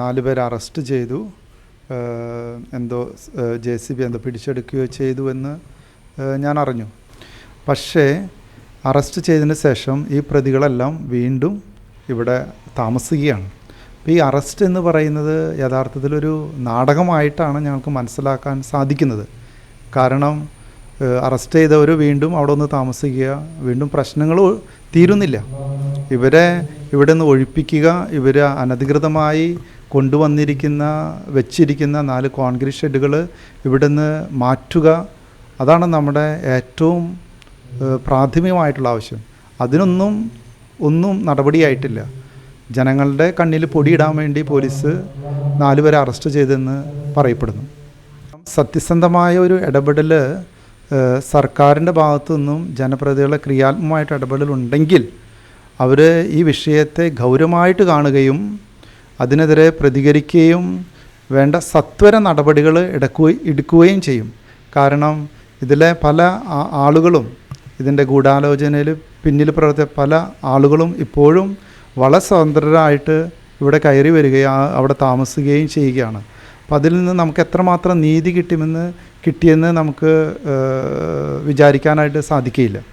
നാല് പേരെ അറസ്റ്റ് ചെയ്തു. എന്തോ ജെ സി ബി എന്തോ പിടിച്ചെടുക്കുകയോ ചെയ്തു എന്ന് ഞാൻ അറിഞ്ഞു. പക്ഷേ അറസ്റ്റ് ചെയ്തതിന് ശേഷം ഈ പ്രതികളെല്ലാം വീണ്ടും ഇവിടെ താമസിക്കുകയാണ്. അപ്പോൾ ഈ അറസ്റ്റ് എന്ന് പറയുന്നത് യഥാർത്ഥത്തിലൊരു നാടകമായിട്ടാണ് ഞങ്ങൾക്ക് മനസ്സിലാക്കാൻ സാധിക്കുന്നത്. കാരണം അറസ്റ്റ് ചെയ്തവർ വീണ്ടും അവിടെ ഒന്ന് താമസിക്കുക വീണ്ടും പ്രശ്നങ്ങൾ തീരുന്നില്ല. ഇവരെ ഇവിടെ നിന്ന് ഒഴിപ്പിക്കുക ഇവർ അനധികൃതമായി കൊണ്ടുവന്നിരിക്കുന്ന വെച്ചിരിക്കുന്ന നാല് കോൺക്രീറ്റ് ഷെഡുകൾ ഇവിടുന്ന് മാറ്റുക അതാണ് നമ്മുടെ ഏറ്റവും പ്രാഥമികമായിട്ടുള്ള ആവശ്യം. അതിനൊന്നും ഒന്നും നടപടിയായിട്ടില്ല. ജനങ്ങളുടെ കണ്ണിൽ പൊടിയിടാൻ വേണ്ടി പോലീസ് നാലുപേരെ അറസ്റ്റ് ചെയ്തെന്ന് പറയപ്പെടുന്നു. സത്യസന്ധമായ ഒരു ഇടപെടൽ സർക്കാരിന്റെ ഭാഗത്തു നിന്നും ജനപ്രതിനിധികളുടെ ക്രിയാത്മകമായിട്ട് ഇടപെടലുണ്ടെങ്കിൽ അവർ ഈ വിഷയത്തെ ഗൗരവമായിട്ട് കാണുകയും അതിനെതിരെ പ്രതികരിക്കുകയും വേണ്ട സത്വര നടപടികൾ എടുക്കുകയും എടുക്കുകയും ചെയ്യും. കാരണം ഇതിലെ പല ആളുകളും ഇതിന്റെ ഗൂഢാലോചനയിൽ പിന്നിൽ പ്രവർത്തിച്ച പല ആളുകളും ഇപ്പോഴും വളരെ സ്വതന്ത്രരായിട്ട് ഇവിടെ കയറി വരികയും അവിടെ താമസിക്കുകയും ചെയ്യുകയാണ്. അപ്പം അതിൽ നിന്ന് നമുക്ക് എത്രമാത്രം നീതി കിട്ടുമെന്ന് കിട്ടിയെന്ന് നമുക്ക് വിചാരിക്കാനായിട്ട് സാധിക്കുകയില്ല